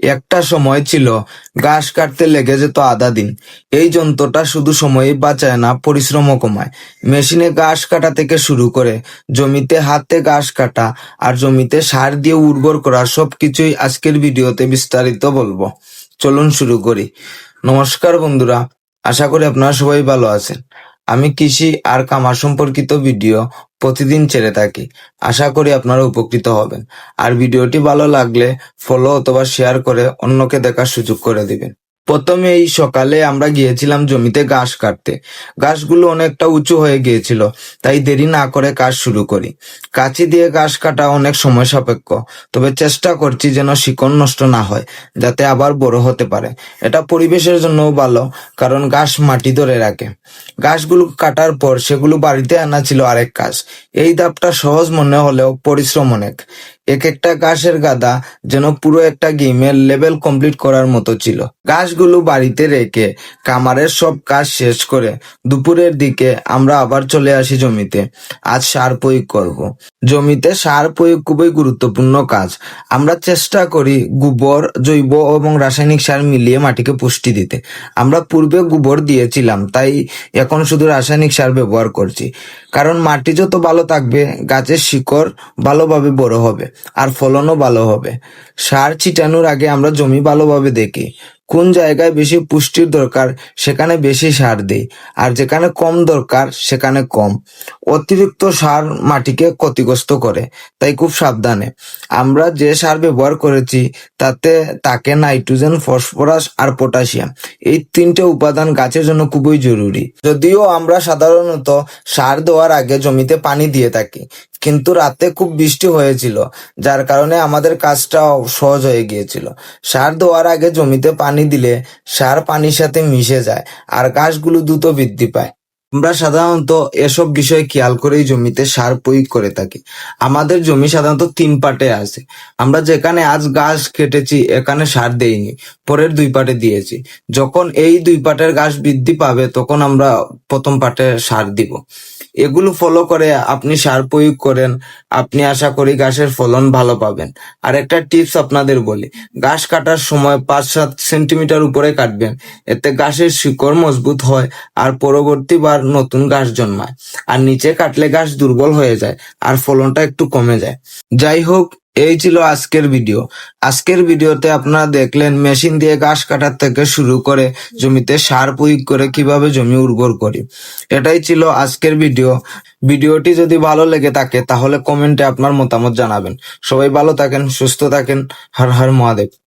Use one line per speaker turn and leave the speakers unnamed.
একটা সময় ছিল, ঘাস কাটতে লেগে যেত আধা দিন। এই যন্ত্রটা শুধু সময়ই বাঁচায় না, পরিশ্রমও কমায়। মেশিনে ঘাস কাটা থেকে শুরু করে, জমিতে হাতে ঘাস কাটা আর জমিতে সার দিয়ে উর্বর করা সবকিছুই আজকের ভিডিওতে বিস্তারিত বলব। চলুন শুরু করি। নমস্কার বন্ধুরা, আশা করি আপনারা সবাই ভালো আছেন। আমি কৃষি আর কামার সম্পর্কিত ভিডিও প্রতিদিন ছেড়ে থাকি। আশা করি আপনারা উপকৃত হবেন। আর ভিডিওটি ভালো লাগলে ফলো অথবা শেয়ার করে অন্যকে দেখার সুযোগ করে দিবেন। প্রথমে এই সকালে আমরা গিয়েছিলাম জমিতে ঘাস কাটতে। ঘাসগুলো অনেকটা উঁচু হয়ে গিয়েছিল, তাই দেরি না করে কাজ শুরু করি। কাঁচি দিয়ে ঘাস কাটা অনেক সময় সাপেক্ষ, তবে চেষ্টা করছি যেন শিকড় নষ্ট না হয়, যাতে আবার বড় হতে পারে। এটা পরিবেশের জন্যও ভালো, কারণ ঘাস মাটি ধরে রাখে। ঘাসগুলো কাটার পর সেগুলো বাড়িতে আনা ছিল আরেক কাজ। এই ধাপটা সহজ মনে হলেও পরিশ্রম অনেক। এক একটা ঘাসের গাদা যেন পুরো একটা গেমের লেভেল কমপ্লিট করার মতো ছিল। ঘাসগুলো বাড়িতে রেখে কামারের সব কাজ শেষ করে দুপুরের দিকে আমরা আবার চলে আসি জমিতে। আজ সার প্রয়োগ করব। জমিতে সার প্রয়োগ খুবই গুরুত্বপূর্ণ কাজ। আমরা চেষ্টা করি গোবর, জৈব এবং রাসায়নিক সার মিলিয়ে মাটিকে পুষ্টি দিতে। আমরা পূর্বে গোবর দিয়েছিলাম, তাই এখন শুধু রাসায়নিক সার ব্যবহার করছি। কারণ মাটি যত ভালো থাকবে, গাছের শিকড় ভালোভাবে বড় হবে। আর ফলনও ভালো হবে। সার ছিটানোর আগে আমরা জমি ভালোভাবে দেখি, কোন জায়গায় বেশি পুষ্টির দরকার সেখানে বেশি সার দিই, আর যেখানে কম দরকার সেখানে কম। অতিরিক্ত সার মাটিকে ক্ষতিগ্রস্ত করে, তাই খুব সাবধানে। আমরা যে সার ব্যবহার করেছি, তাতে তাকে নাইট্রোজেন, ফসফরাস আর পটাশিয়াম, এই তিনটে উপাদান গাছের জন্য খুবই জরুরি। যদিও আমরা সাধারণত সার দেওয়ার আগে জমিতে পানি দিয়ে থাকি কিন্তু রাতে খুব বৃষ্টি হয়েছিল, যার কারণে আমাদের কাজটা সহজ হয়ে গিয়েছিল। সার দেওয়ার আগে জমিতে পানি দিলে সার পানির সাথে মিশে যায়, আর গাছগুলো দ্রুত বৃদ্ধি পায়। আমরা সাধারণত এসব বিষয় খেয়াল করেই জমিতে সার প্রয়োগ করে থাকি। আমাদের জমি সাধারণত তিন পাটে আছে। আমরা যেখানে আজ গাছ কেটেছি, এখানে সার দেইনি, পরের দুই পাটে দিয়েছি। যখন এই দুই পাটের গাছ বৃদ্ধি পাবে, তখন আমরা প্রথম পাটে সার দিব। এগুলো ফলো করে আপনি সার প্রয়োগ করেন, আপনি আশা করি গাছের ফলন ভালো পাবেন। আর একটা টিপস আপনাদের বলি, গাছ কাটার সময় পাঁচ সাত সেন্টিমিটার উপরে কাটবেন। এতে গাছের শিকড় মজবুত হয়, আর পরবর্তীবার নতুন গাছ জন্মায়। আর নিচে কাটলে গাছ দুর্বল হয়ে যায়, আর ফলনটা একটু কমে যায়। যাই হোক, এই ছিল আজকের ভিডিও। আজকের ভিডিওতে আপনারা দেখলেন, মেশিন দিয়ে ঘাস কাটার থেকে শুরু করে জমিতে সার প্রয়োগ করে কীভাবে জমি উর্বর করি। এটাই ছিল আজকের ভিডিও। ভিডিওটি যদি ভালো লেগে থাকে, তাহলে কমেন্টে আপনার মতামত জানাবেন। সবাই ভালো থাকেন, সুস্থ থাকেন। হর হর মহাদেব।